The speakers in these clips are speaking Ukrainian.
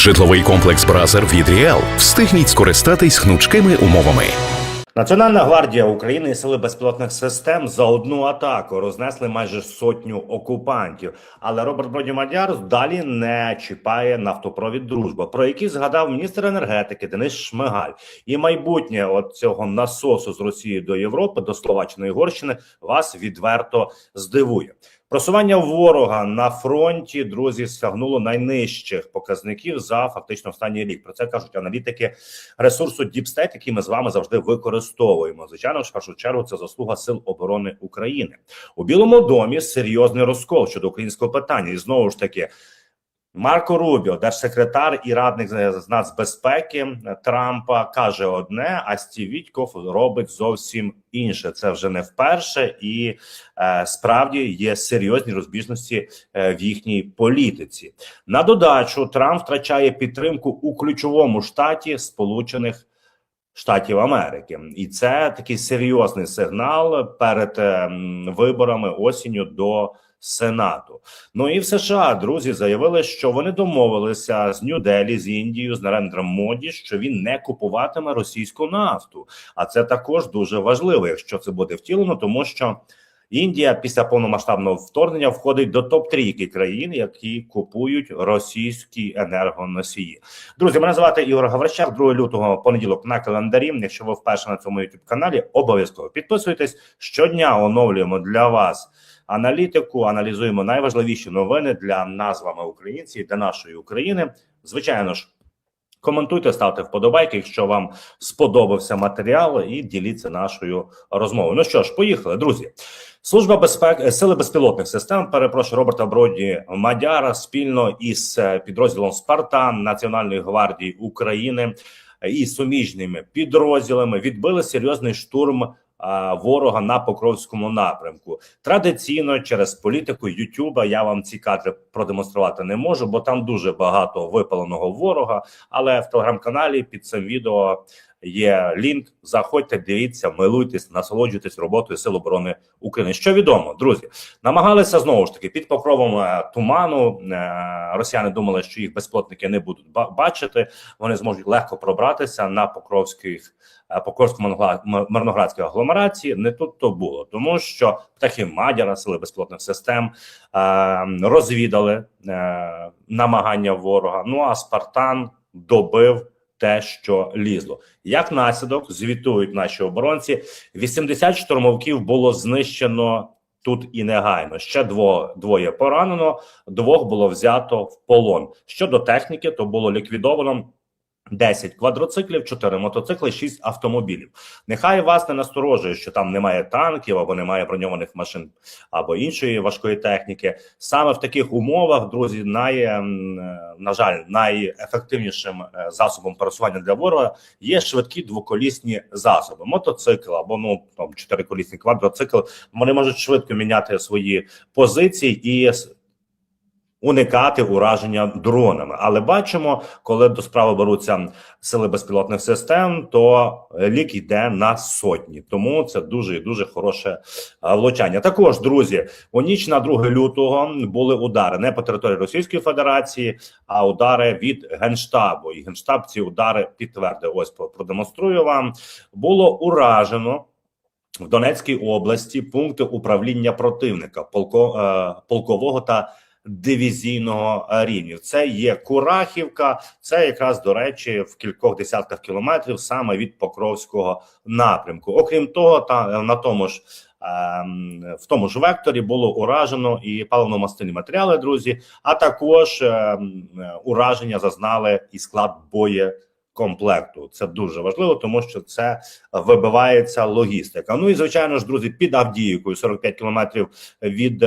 Житловий комплекс Бразер від Ріел. Встигніть скористатись гнучкими умовами. Національна гвардія України і сили безпілотних систем за одну атаку рознесли майже сотню окупантів. Але Роберт Бродімадяр далі не чіпає нафтопровід дружба, про який згадав міністр енергетики Денис Шмигаль. І майбутнє от цього насосу з Росії до Європи, до Словаччини і Угорщини вас відверто здивує. Просування ворога на фронті, друзі, сягнуло найнижчих показників за фактично останній рік. Про це кажуть аналітики ресурсу Діпстейт, який ми з вами завжди використовуємо. Звичайно, в першу чергу це заслуга сил оборони України у Білому домі. Серйозний розкол щодо українського питання, і знову ж таки. Марко Рубіо, держсекретар і радник з нацбезпеки Трампа, каже одне, а Стів Вітьков робить зовсім інше. Це вже не вперше, і е, справді є серйозні розбіжності е, в їхній політиці. На додачу Трамп втрачає підтримку у ключовому штаті Сполучених Штатів Америки, і це такий серйозний сигнал перед е, виборами осінню до Сенату. Ну і в США друзі заявили, що вони домовилися з Нью-Делі, з Індією, з Нарендром Моді, що він не купуватиме російську нафту. А це також дуже важливо, якщо це буде втілено, тому що Індія після повномасштабного вторгнення входить до топ трійки країн, які купують російські енергоносії. Друзі, мене звати Ігор Гаврищак. 2 лютого понеділок на календарі. Якщо ви вперше на цьому youtube каналі, обов'язково підписуйтесь. Щодня оновлюємо для вас аналітику, аналізуємо найважливіші новини для нас вами українці, для нашої України. Звичайно ж. Коментуйте, ставте вподобайки, якщо вам сподобався матеріал, і діліться нашою розмовою. Ну що ж, поїхали, друзі. Служба безпеки сили безпілотних систем. Перепрошую Роберта Броді Мадяра спільно із е, підрозділом Спартан Національної гвардії України і суміжними підрозділами відбили серйозний штурм ворога на Покровському напрямку. Традиційно через політику Ютуба я вам ці кадри продемонструвати не можу, бо там дуже багато випаленого ворога. Але в телеграм-каналі під цим відео є лінк. Заходьте, дивіться, милуйтесь, насолоджуйтесь роботою Сил оборони України. Що відомо, друзі, намагалися знову ж таки під покровом е, туману. е, Росіяни думали, що їх безплотники не будуть бачити. Вони зможуть легко пробратися на покровських е, покровсько мирноградській агломерації. Не тут то було, тому що птахи Мадяра, сили безплотних систем розвідали намагання ворога. Ну а Спартан добив те, що лізло. Як наслідок звітують наші оборонці, 80 штурмовків було знищено тут і негайно. Ще дво, двоє поранено, двох було взято в полон. Щодо техніки, то було ліквідовано. 10 квадроциклів, 4 мотоцикли, 6 автомобілів. Нехай вас не насторожує, що там немає танків або немає броньованих машин або іншої важкої техніки. Саме в таких умовах, друзі, най, ем, е, на жаль, найефективнішим е, засобом пересування для ворога є швидкі двоколісні засоби. Мотоцикл або ну там чотириколісний квадроцикл. Вони можуть швидко міняти свої позиції і уникати ураження дронами. Але бачимо, коли до справи беруться сили безпілотних систем, то лік йде на сотні. Тому це дуже і дуже хороше е, влучання. Також друзі, у ніч на 2 лютого були удари не по території Російської Федерації, а удари від генштабу. І генштаб ці удари підтвердив. Ось продемонструю вам. Було уражено. В Донецькій області пункти управління противника полко, е, полкового та дивізійного е, рівнів. Це є Курахівка, це якраз до речі в кількох десятках кілометрів саме від Покровського напрямку. Окрім того, та на тому ж. ем, В тому ж векторі було уражено і паливно-мастильні матеріали, друзі. А також ем, е, ураження зазнали і склад боєкомплекту. Це дуже важливо, тому що це вибивається логістика. Ну і звичайно ж, друзі, під Авдіївкою 45 кілометрів від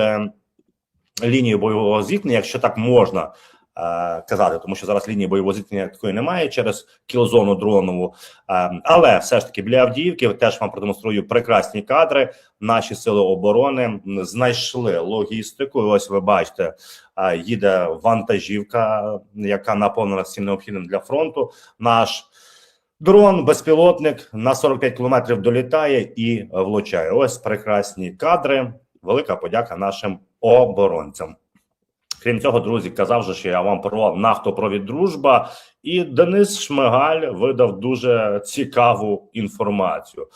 лінії бойового зіткнення, якщо так можна е, казати, тому що зараз лінії бойового зіткнення такої немає через кілзону дронову. Е, але все ж таки біля Авдіївки теж вам продемонструю прекрасні кадри. Наші сили оборони знайшли логістику. Ось ви бачите, е, їде вантажівка, яка наповнена всім необхідним для фронту. Наш Дрон, безпілотник на 45 кілометрів долітає і влучає. Ось прекрасні кадри. Велика подяка нашим оборонцям. Крім цього, друзі, казав же, що я вам про нафтопровід дружба, і Денис Шмигаль видав дуже цікаву інформацію.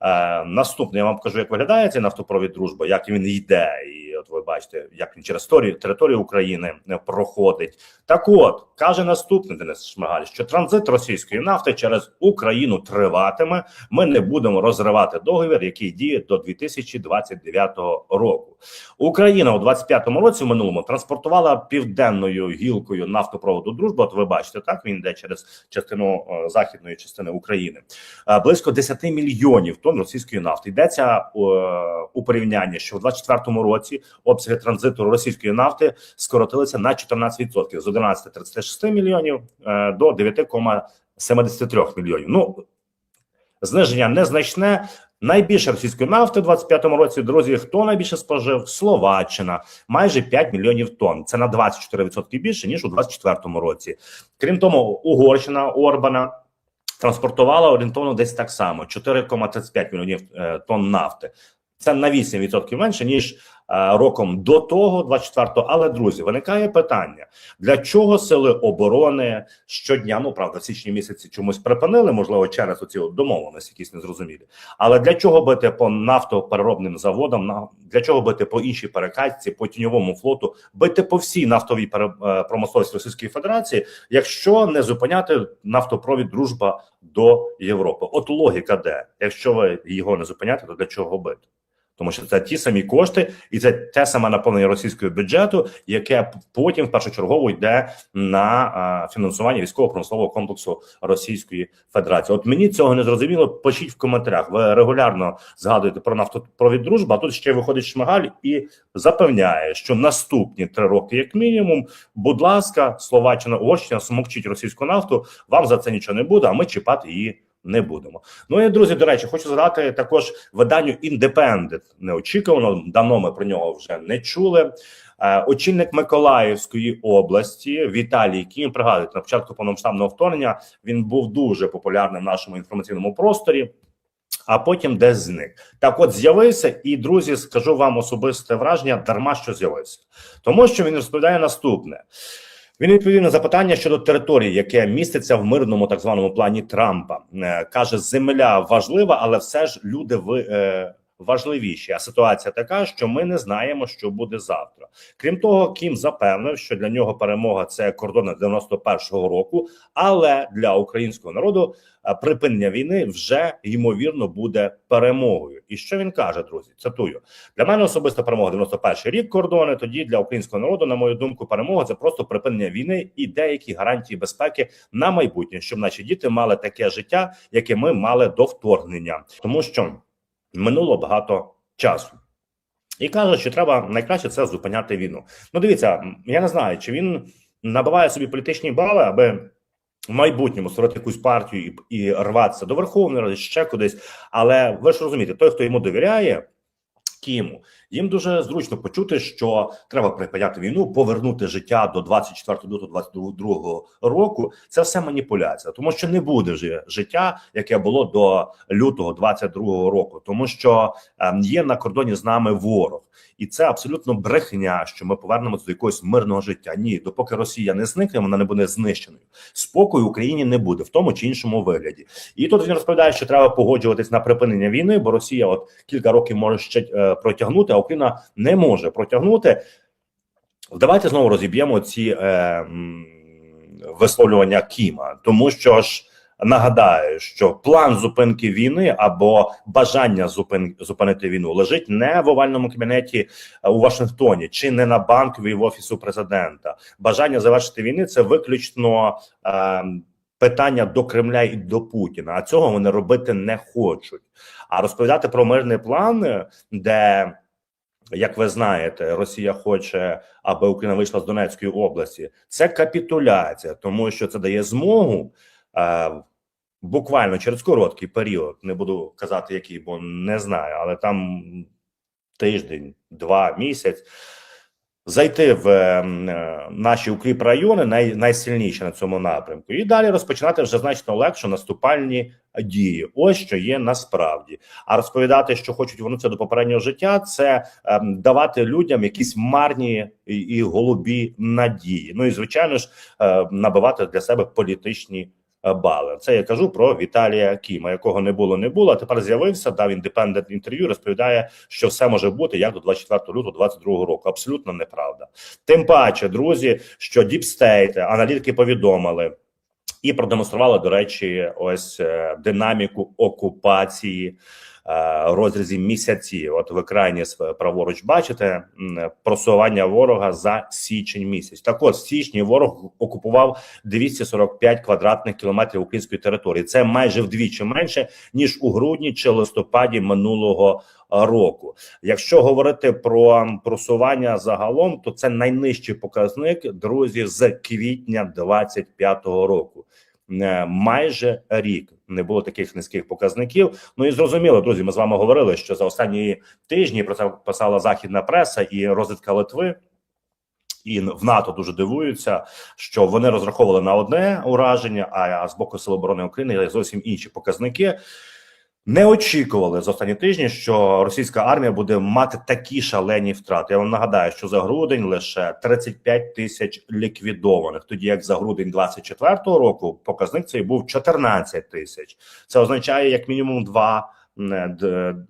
Е, наступне я вам покажу, як виглядає цей нафтопровід дружба, як він йде, і от ви бачите, як він через торі- територію України е, проходить. Так, от каже наступний Денис Шмигаль, що транзит російської нафти через Україну триватиме. Ми не будемо розривати договір, який діє до 2029 року. Україна у 25-му році в минулому транспортувала південною гілкою нафтопроводу дружба. От ви бачите, так він йде через частину е, західної частини України. Е, близько 10 мільйонів тонн російської нафти. Йдеться у порівнянні, що в 24-му році обсяги транзиту російської нафти скоротилися на 14% з 11,36 мільйонів е, до 9,73 мільйонів. Ну зниження незначне. Найбільше російської нафти в 25-му році, друзі, хто найбільше спожив? Словаччина, майже 5 мільйонів тонн. Це на 24% більше ніж у 24-му році. Крім того, Угорщина Орбана транспортувала орієнтовно десь так само: 4,35 мільйонів е, тонн нафти. Це на 8% менше ніж роком до того, 24-го. Але друзі, виникає питання: для чого сили оборони щодня? Ну правда, в січні місяці чомусь припинили, можливо, через оці домовленості, якісь незрозумілі. Але для чого бити по нафтопереробним заводам? Для чого бити по іншій перекачці, по тіньовому флоту, бити по всій нафтовій е, промисловості Російської Федерації, якщо не зупиняти нафтопровід дружба до Європи? От логіка де? Якщо ви його не зупиняти, то для чого бити? Тому що це ті самі кошти, і це те саме наповнення російського бюджету, яке потім першочергово йде на фінансування військово-промислового комплексу Російської Федерації. От мені цього не зрозуміло. Пишіть в коментарях. Ви регулярно згадуєте про нафтопровід дружба. Тут ще виходить Шмигаль і запевняє, що наступні три роки, як мінімум, будь ласка, Словаччина, Угорщина, смокчіть російську нафту. Вам за це нічого не буде. А ми чіпати її не будемо. Ну і друзі, до речі, хочу згадати також виданню Independent. Неочікувано давно ми про нього вже не чули. Е, очільник Миколаївської області Віталій Кім пригадуєте, на початку повномасштабного вторгнення він був дуже популярним в нашому інформаційному просторі. А потім десь зник. Так, от з'явився, і друзі, скажу вам особисте враження, дарма що з'явився, тому що він розповідає наступне. Він відповів на запитання щодо території, яке міститься в мирному так званому плані Трампа. Е, каже, земля важлива, але все ж люди ви, е, важливіші. А ситуація така, що ми не знаємо, що буде завтра. Крім того, Кім запевнив, що для нього перемога це кордони 91-го року, але для українського народу е, припинення війни вже ймовірно буде перемогою. І що він каже, друзі? Цитую для мене особиста перемога 91-й рік кордони. Тоді для українського народу, на мою думку, перемога це просто припинення війни і деякі гарантії безпеки на майбутнє, щоб наші діти мали таке життя, яке ми мали до вторгнення, тому що минуло багато часу. І каже, що треба найкраще це зупиняти війну. Ну, дивіться, я не знаю, чи він набиває собі політичні бали, аби в майбутньому створити якусь партію і, і рватися до Верховної Ради, ще кудись. Але ви ж розумієте, той, хто йому довіряє, Кіму, їм дуже зручно почути, що треба припиняти війну, повернути життя до 24 лютого 22 року. Це все маніпуляція, тому що не буде вже життя, яке було до лютого 22 року, тому що ем, є на кордоні з нами ворог, і це абсолютно брехня, що ми повернемося до якогось мирного життя. Ні, допоки Росія не зникне, вона не буде знищеною. Спокою Україні не буде в тому чи іншому вигляді. І тут він розповідає, що треба погоджуватись на припинення війни, бо Росія, от кілька років може ще е, протягнути, Україна не може протягнути. Давайте знову розіб'ємо ці е, висловлювання Кіма, тому що ж. Нагадаю, що план зупинки війни або бажання зупин, зупинити війну лежить не в овальному кабінеті е, у Вашингтоні чи не на банковій в офісу президента. Бажання завершити війни це виключно е, питання до Кремля і до Путіна. А цього вони робити не хочуть. А розповідати про мирний план, де як ви знаєте, Росія хоче, аби Україна вийшла з Донецької області. Це капітуляція, тому що це дає змогу е, буквально через короткий період. Не буду казати, який, бо не знаю, але там тиждень, два місяць. Зайти в е, е, наші укріп райони най, найсильніші на цьому напрямку, і далі розпочинати вже значно легше наступальні дії. Ось що є насправді. А розповідати, що хочуть вернутися до попереднього життя, це ем, давати людям якісь марні і, голубі надії. Ну і звичайно ж е, набивати для себе політичні. Бали це я кажу про Віталія Кіма, якого не було, не було. А тепер з'явився, дав індепендент інтерв'ю. Розповідає, що все може бути як до 24 лютого 22 року. Абсолютно неправда. Тим паче, друзі, що State, аналітики повідомили і продемонстрували, до речі, ось е, динаміку окупації розрізі місяців. От в екрані праворуч бачите просування ворога за січень місяць. Так от в січні ворог окупував 245 квадратних кілометрів української території. Це майже вдвічі менше ніж у грудні чи листопаді минулого е, року. Якщо говорити про просування загалом, то це найнижчий показник, друзі, з квітня 25-го року. Е, Майже рік не було таких низьких показників. Ну і зрозуміло, друзі. Ми з вами говорили, що за останні тижні про це писала західна преса і розвідка Литви. І в НАТО дуже дивуються, що вони розраховували на одне ураження, а з боку Сил оборони України зовсім інші показники. Не очікували за останні тижні, що російська армія буде мати такі шалені втрати. Я вам нагадаю, що за грудень лише 35 тисяч ліквідованих, тоді як за грудень 24-го року показник цей був 14 тисяч. Це означає як мінімум два.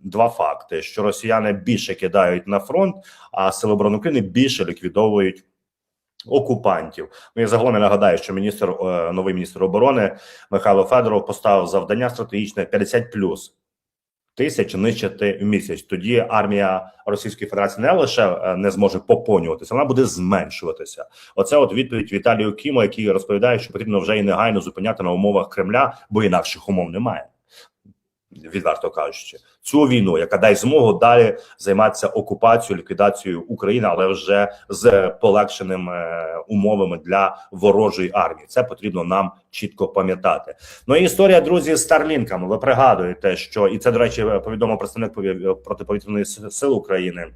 Два факти: що росіяни більше кидають на фронт, а сили оборони України більше ліквідовують окупантів. Ну і загалом я нагадаю, що міністр е, новий міністр оборони Михайло Федоров поставив завдання стратегічне 50 плюс тисяч нищити в місяць. Тоді армія Російської Федерації не лише е, не зможе поповнюватися, вона буде зменшуватися. Оце от відповідь Віталію Кіму, який розповідає, що потрібно вже і негайно зупиняти на умовах Кремля, бо інакших умов немає. Відверто кажучи, цю війну, яка дасть змогу далі займатися окупацією, ліквідацією України, але вже з полегшеними е, умовами для ворожої армії. Це потрібно нам чітко пам'ятати. Ну і історія, друзі, з Старлінками. Ви пригадуєте, що і це до речі, повідомив представник пові- протиповітряної сили України.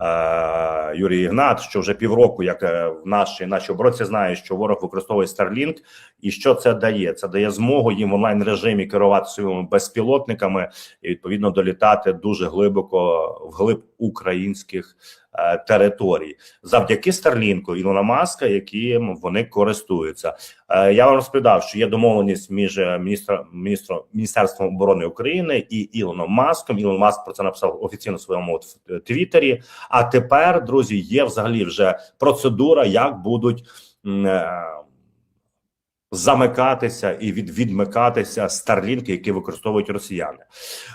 Е, Юрій Ігнат, що вже півроку, як е, в наші наші оборонці знають, що ворог використовує Starlink, і що це дає? Це дає змогу їм в онлайн режимі керувати своїми безпілотниками і відповідно долітати дуже глибоко вглиб українських е, територій завдяки Старлінку Ілона Маска, яким вони користуються. Е, я вам розповідав, що є домовленість між міністром міністра міністром міністерством оборони України і Ілоном Маском. Ілон Маск про це написав офіційно в своєму Твіттері. А тепер, друзі, є взагалі вже процедура, як будуть. Замикатися і від відмикатися старлінки, які використовують росіяни.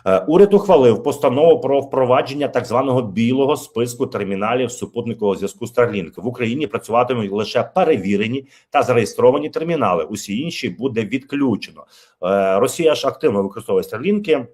Е, уряд ухвалив постанову про впровадження так званого білого списку терміналів супутникового зв'язку Starlink. В Україні працюватимуть лише перевірені та зареєстровані термінали. Усі інші буде відключено. Е, Росія ж активно використовує Starlink.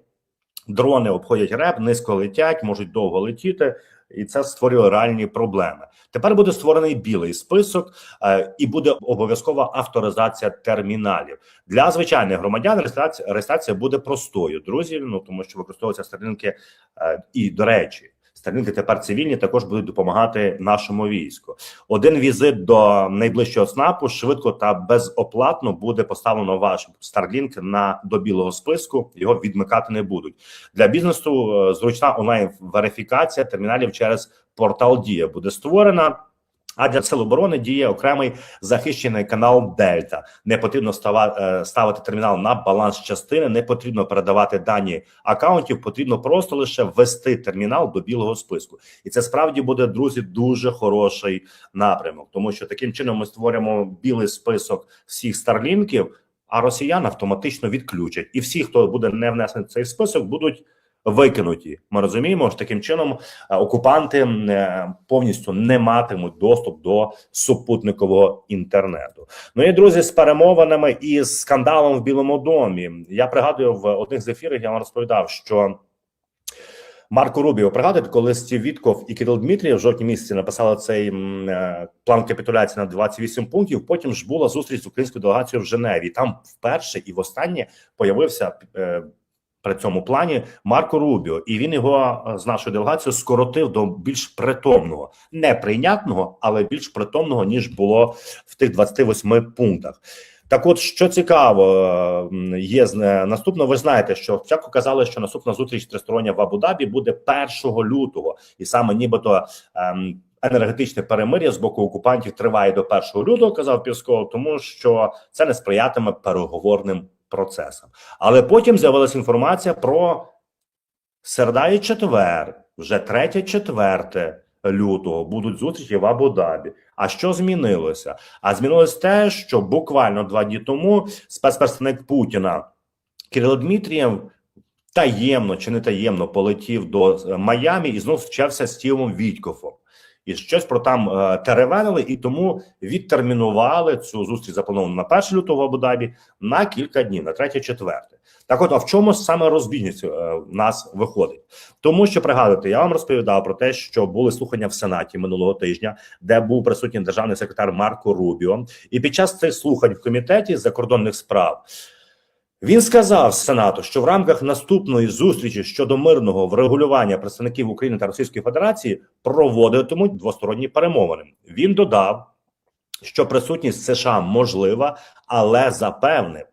Дрони обходять реп, низько летять, можуть довго летіти, і це створює реальні проблеми. Тепер буде створений білий список, е, і буде обов'язкова авторизація терміналів для звичайних громадян. Реєстрація реєстрація буде простою, друзі. Ну тому що використовуються сторінки, е, і до речі. Старлінки тепер цивільні також будуть допомагати нашому війську. Один візит до найближчого СНАПу швидко та безоплатно буде поставлено ваш Starlink на до білого списку. Його відмикати не будуть для бізнесу. е, Зручна онлайн верифікація терміналів через портал Дія буде створена. А для сил оборони діє окремий захищений канал Дельта. Не потрібно е, ставити термінал на баланс частини, не потрібно передавати дані акаунтів. Потрібно просто лише ввести термінал до білого списку, і це справді буде друзі дуже хороший напрямок, тому що таким чином ми створимо білий список всіх старлінків, а росіян автоматично відключать, і всі, хто буде не внесений в цей список, будуть. Викинуті, ми розуміємо, що таким чином е, окупанти е, повністю не матимуть доступ до супутникового інтернету. Ну і друзі, з перемовинами і скандалом в Білому домі. Я пригадую в одних з ефірів. Я вам розповідав, що Марко Рубіо пригадуєте, коли Стів Вітков і Кирил Дмитрієв в жовтні місяці написали цей е, план капітуляції на 28 пунктів. Потім ж була зустріч з українською делегацією в Женеві. Там вперше і востаннє появився. При цьому плані Марко Рубіо, і він його е, з нашою делегацією скоротив до більш притомного, неприйнятного, але більш притомного ніж було в тих 28 пунктах. Так, от що цікаво, е, є е, наступно. Ви знаєте, що спочатку казали, що наступна зустріч тристороння в Абу-Дабі буде 1 лютого, і саме нібито ем, енергетичне перемир'я з боку окупантів триває до 1 лютого, казав Пісков, тому що це не сприятиме переговорним процесам. Але потім з'явилася інформація про середа і четвер, вже 3-4 лютого будуть зустрічі в Абу-Дабі. А що змінилося? А змінилось те, що буквально два дні тому спецпредставник Путіна Кирило Дмитрієв таємно чи не таємно полетів до е, Майамі і знов зустрічався з Тімом Вітькофом. І щось про там е, теревенили, і тому відтермінували цю зустріч заплановану на 1 лютого в Абу-Дабі на кілька днів, на 3-4. Так от, а в чому саме розбіжність е, нас виходить? Тому що пригадуйте, я вам розповідав про те, що були слухання в Сенаті минулого тижня, де був присутній державний секретар Марко Рубіо, і під час цих слухань в комітеті закордонних справ він сказав Сенату, що в рамках наступної зустрічі щодо мирного врегулювання представників України та Російської Федерації проводитимуть двосторонні перемовини. Він додав, що присутність США можлива, але запевнив,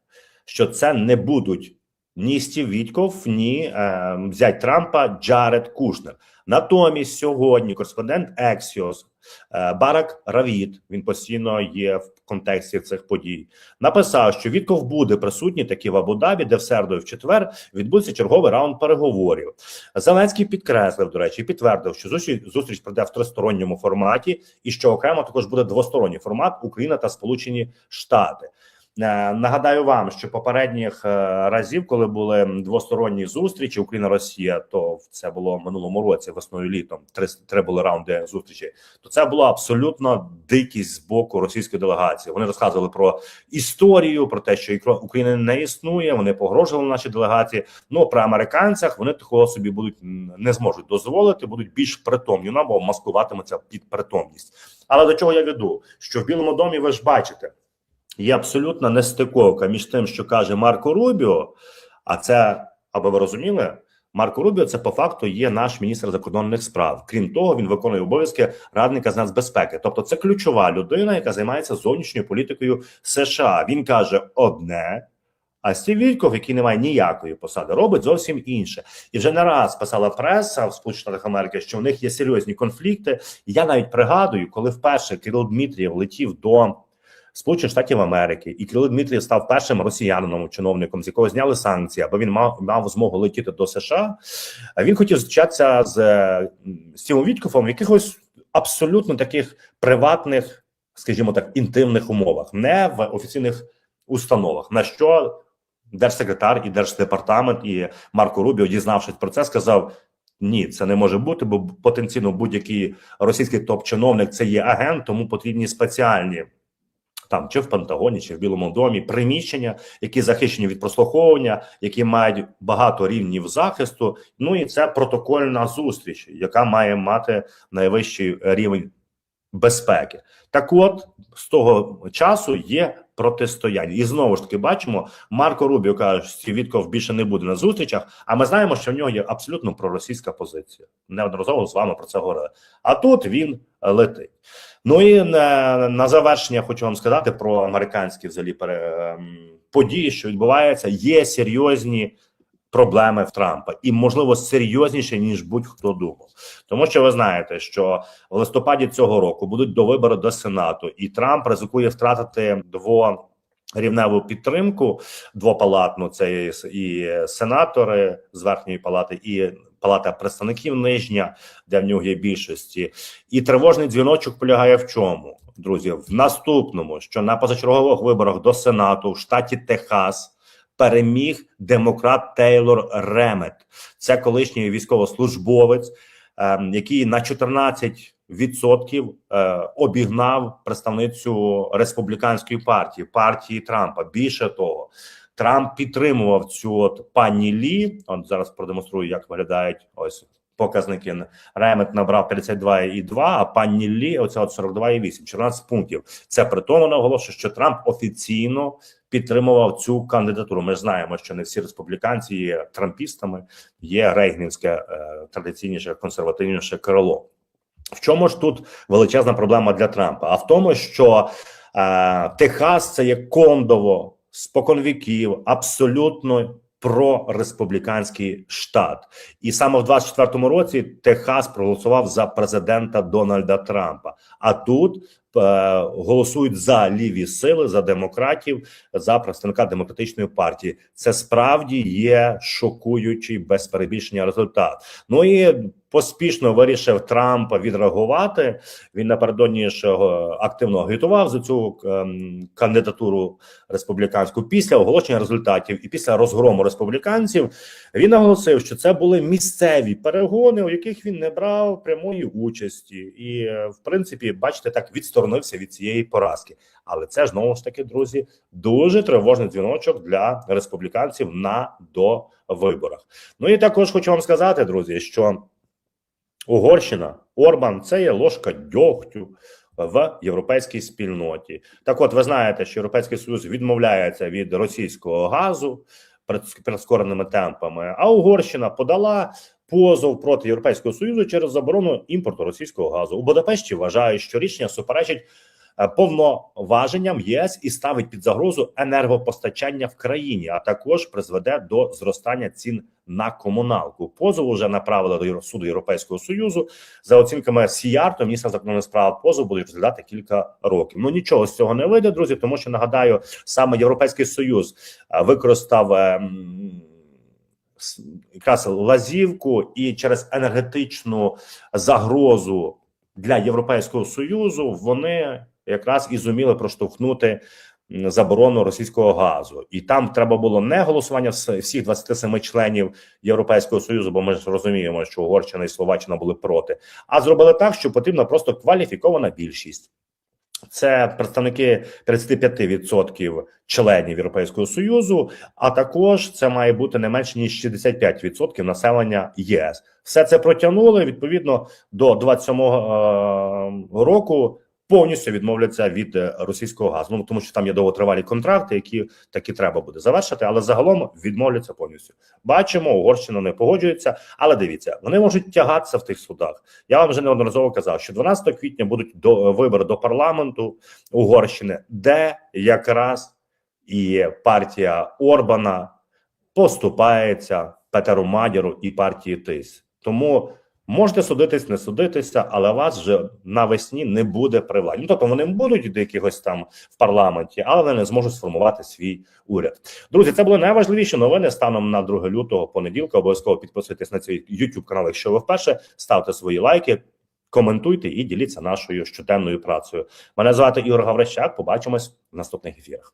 що це не будуть ні Стів Вітьков, ні е, зять Трампа Джаред Кушнер. Натомість сьогодні кореспондент Ексіос Барак Равіт, він постійно є в контексті цих подій, написав, що Вітков буде присутній такі в Абу-Дабі, де в середу і в четвер відбудеться черговий раунд переговорів. Зеленський підкреслив, до речі, підтвердив, що зустріч, зустріч пройде в тристоронньому форматі, і що окремо також буде двосторонній формат Україна та Сполучені Штати. Е, Нагадаю вам, що попередніх е, разів, коли були двосторонні зустрічі Україна Росія, то це було в минулому році, весною літом. Три, три були раунди зустрічі. То це була абсолютно дикість з боку російської делегації. Вони розказували про історію, про те, що України не існує. Вони погрожували нашій делегації. Ну при американцях вони такого собі будуть не зможуть дозволити, будуть більш притомні ну, або маскуватимуться під притомність. Але до чого я веду? Що в Білому домі ви ж бачите є абсолютна нестиковка між тим, що каже Марко Рубіо, а це, аби ви розуміли, Марко Рубіо це по факту є наш міністр закордонних справ. Крім того, він виконує обов'язки радника з нацбезпеки. Тобто, це ключова людина, яка займається зовнішньою політикою США. Він каже одне. А Стів Вільков, який не має ніякої посади, робить зовсім інше. І вже не раз писала преса в Сполучених Америки, що в них є серйозні конфлікти. Я навіть пригадую, коли вперше Кирил Дмитрієв летів до Сполучених Штатів Америки, і Кирило Дмитрієв став першим росіянином, чиновником, з якого зняли санкції, аби він мав мав змогу летіти до США. А Він хотів зустрічатися з е, Стівом Віткофом в якихось абсолютно таких приватних, скажімо так, інтимних умовах, не в офіційних установах. На що держсекретар і держдепартамент і Марко Рубіо, дізнавшись про це, сказав. Ні, це не може бути, бо потенційно будь-який російський топ-чиновник це є агент, тому потрібні спеціальні там чи в Пентагоні, чи в Білому домі приміщення, які захищені від прослуховування, які мають багато рівнів захисту. Ну і це протокольна зустріч, яка має мати найвищий рівень безпеки. Так, от з того часу є протистояння, і знову ж таки бачимо, Марко Рубіо каже, що Вітков більше не буде на зустрічах. А ми знаємо, що в нього є абсолютно проросійська позиція. Неодноразово з вами про це говорили. А тут він летить. Ну і на, на завершення хочу вам сказати про американські взагалі пере, ем, події, що відбуваються. Є серйозні проблеми в Трампа, і можливо серйозніше ніж будь-хто думав. Тому що ви знаєте, що в листопаді цього року будуть до вибори до Сенату, і Трамп ризикує втратити дво. Рівневу підтримку двопалатну це і сенатори з верхньої палати, і палата представників нижня, де в нього є більшості, і тривожний дзвіночок полягає в чому, друзі? В наступному, що на позачергових виборах до Сенату в штаті Техас переміг демократ Тейлор Ремет. Це колишній військовослужбовець, е, який на 14 відсотків е, обігнав представницю республіканської партії партії Трампа. Більше того, Трамп підтримував цю от пані Лі. От зараз продемонструю, як виглядають ось показники. Ремет набрав 52,2, а пані Лі оце от 42,8, 14 пунктів. Це при тому наголошую, що Трамп офіційно підтримував цю кандидатуру. Ми знаємо, що не всі республіканці є трампістами, є рейгнівське е, традиційніше консервативніше крило. В чому ж тут величезна проблема для Трампа? А в тому, що Е, Техас це є кондово споконвіків, абсолютно прореспубліканський штат. І саме в 24-му році Техас проголосував за президента Дональда Трампа. А тут голосують за ліві сили, за демократів, за представника демократичної партії. Це справді є шокуючий без перебільшення результат. Ну і поспішно вирішив Трамп відреагувати. Він напередодні ж е, активно агітував за цю ем, кандидатуру республіканську. Після оголошення результатів і після розгрому республіканців він наголосив, що це були місцеві перегони, у яких він не брав прямої участі, і е, в принципі, бачите, так відсторонився від цієї поразки. Але це знову ж таки, друзі, дуже тривожний дзвіночок для республіканців на довиборах. Ну і також хочу вам сказати, друзі, що Угорщина, Орбан це є ложка дьогтю в європейській спільноті. Так, от ви знаєте, що Європейський Союз відмовляється від російського газу прискореними темпами. А Угорщина подала позов проти Європейського Союзу через заборону імпорту російського газу. У Будапешті вважають, що рішення суперечить е, повноваженням єС і ставить під загрозу енергопостачання в країні, а також призведе до зростання цін на комуналку. Позов вже направили до суду Європейського союзу. За оцінками СІЯР, то міністр закордонних справ позов буде розглядати кілька років. Ну нічого з цього не вийде, друзі, тому що нагадаю, саме Європейський Союз е, використав. Якраз лазівку і через енергетичну загрозу для Європейського союзу вони якраз і зуміли проштовхнути заборону російського газу, і там треба було не голосування вс- всіх 27 членів Європейського союзу, бо ми ж розуміємо, що Угорщина і Словаччина були проти, а зробили так, що потрібна просто кваліфікована більшість. Це представники 35% членів Європейського союзу, а також це має бути не менше ніж 65% населення ЄС. Все це протягнули відповідно до 27-го року. Повністю відмовляться від е, російського газу. Ну тому що там є довготривалі контракти, які таки треба буде завершити, але загалом відмовляться повністю. Бачимо, Угорщина не погоджується, але дивіться, вони можуть тягатися в тих судах. Я вам вже неодноразово казав, що 12 квітня будуть до вибори до парламенту Угорщини, де якраз і партія Орбана поступається Петеру Мадяру і партії ТИС. Тому можете судитись, не судитися, але вас вже навесні не буде при владі. Ну, тобто вони будуть до якихось там в парламенті, але вони не зможуть сформувати свій уряд. Друзі, це були найважливіші новини станом на 2 лютого понеділка. Обов'язково підписуйтесь на цей YouTube канал, якщо ви вперше ставте свої лайки. Коментуйте і діліться нашою щоденною працею. Мене звати Ігор Гаврищак. Побачимось в наступних ефірах.